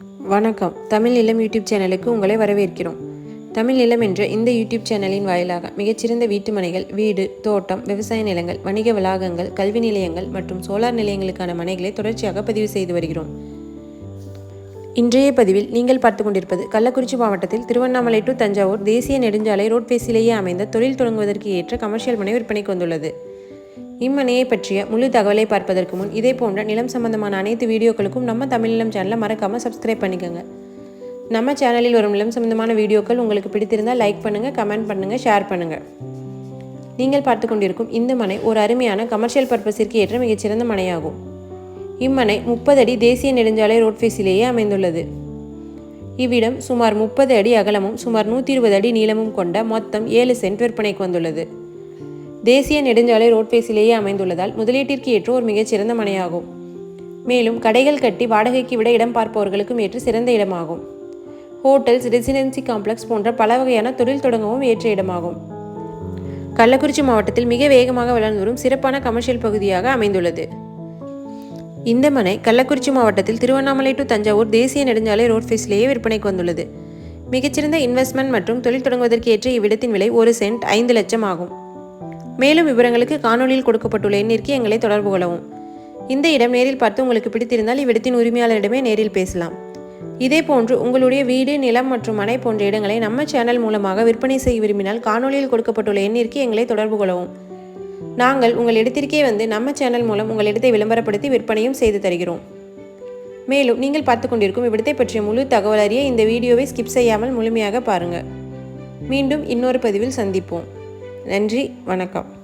வணக்கம். தமிழ் நிலம் யூடியூப் சேனலுக்கு உங்களை வரவேற்கிறோம். தமிழ் நிலம் என்ற இந்த யூடியூப் சேனலின் வாயிலாக மிகச்சிறந்த வீட்டுமனைகள் வீடு தோட்டம் விவசாய நிலங்கள் வணிக வளாகங்கள் கல்வி நிலையங்கள் மற்றும் சோலார் நிலையங்களுக்கான மனைகளை தொடர்ச்சியாக பதிவு செய்து வருகிறோம். இன்றைய பதிவில் நீங்கள் பார்த்து கொண்டிருப்பது கள்ளக்குறிச்சி மாவட்டத்தில் திருவண்ணாமலை டு தஞ்சாவூர் தேசிய நெடுஞ்சாலை ரோட் பேசிலேயே அமைந்த தொழில் தொடங்குவதற்கு ஏற்ற கமர்ஷியல் மனை விற்பனைக்கு வந்துள்ளது. இம்மனையை பற்றிய முழு தகவலை பார்ப்பதற்கு முன் இதே போன்ற நிலம் சம்பந்தமான அனைத்து வீடியோக்களுக்கும் நம்ம தமிழ் நிலம் சேனலை மறக்காமல் சப்ஸ்கிரைப் பண்ணிக்கோங்க. நம்ம சேனலில் வரும் நிலம் சம்பந்தமான வீடியோக்கள் உங்களுக்கு பிடித்திருந்தால் லைக் பண்ணுங்கள் கமெண்ட் பண்ணுங்கள் ஷேர் பண்ணுங்கள் நீங்கள் பார்த்து கொண்டிருக்கும் இந்த மனை ஒரு அருமையான கமர்ஷியல் பர்பஸிற்கு ஏற்ற மிகச்சிறந்த மனையாகும். இம்மனை முப்பது அடி தேசிய நெடுஞ்சாலை ரோட் ஃபேஸிலேயே அமைந்துள்ளது. இவ்விடம் சுமார் முப்பது அடி அகலமும் சுமார் நூற்றி இருபது அடி நீளமும் கொண்ட மொத்தம் ஏழு சென்ட் விற்பனைக்கு வந்துள்ளது. தேசிய நெடுஞ்சாலை ரோட் ஃபேஸிலேயே அமைந்துள்ளதால் முதலீட்டிற்கு ஏற்ற ஒரு மிகச்சிறந்த மனையாகும். மேலும் கடைகள் கட்டி வாடகைக்கு விட இடம் பார்ப்பவர்களுக்கும் ஏற்ற சிறந்த இடமாகும். ஹோட்டல்ஸ் ரெசிடென்சி காம்ப்ளெக்ஸ் போன்ற பல வகையான தொழில் தொடங்கவும் ஏற்ற இடமாகும். கள்ளக்குறிச்சி மாவட்டத்தில் மிக வேகமாக வளர்ந்து வரும் சிறப்பான கமர்ஷியல் பகுதியாக அமைந்துள்ளது. இந்த மனை கள்ளக்குறிச்சி மாவட்டத்தில் திருவண்ணாமலை டு தஞ்சாவூர் தேசிய நெடுஞ்சாலை ரோட் ஃபேஸிலேயே விற்பனைக்கு வந்துள்ளது. மிகச்சிறந்த இன்வெஸ்ட்மெண்ட் மற்றும் தொழில் தொடங்குவதற்கு ஏற்ற இவ்விடத்தின் விலை ஒரு சென்ட் ஐந்து லட்சம் ஆகும். மேலும் விவரங்களுக்கு காணொலியில் கொடுக்கப்பட்டுள்ள எண்ணிற்கு எங்களை தொடர்பு கொள்ளவும். இந்த இடம் நேரில் பார்த்து உங்களுக்கு பிடித்திருந்தால் இவ்விடத்தின் உரிமையாளரிடமே நேரில் பேசலாம். இதே போன்று உங்களுடைய வீடு நிலம் மற்றும் மனை போன்ற இடங்களை நம்ம சேனல் மூலமாக விற்பனை செய்ய விரும்பினால் காணொலியில் கொடுக்கப்பட்டுள்ள எண்ணிற்கு எங்களை தொடர்பு கொள்ளவும். நாங்கள் உங்கள் இடத்திற்கே வந்து நம்ம சேனல் மூலம் உங்கள் இடத்தை விளம்பரப்படுத்தி விற்பனையும் செய்து தருகிறோம். மேலும் நீங்கள் பார்த்து கொண்டிருக்கும் இவ்விடத்தை பற்றிய முழு தகவல் அறிய இந்த வீடியோவை ஸ்கிப் செய்யாமல் முழுமையாக பாருங்கள் மீண்டும் இன்னொரு பதிவில் சந்திப்போம். நன்றி வணக்கம்.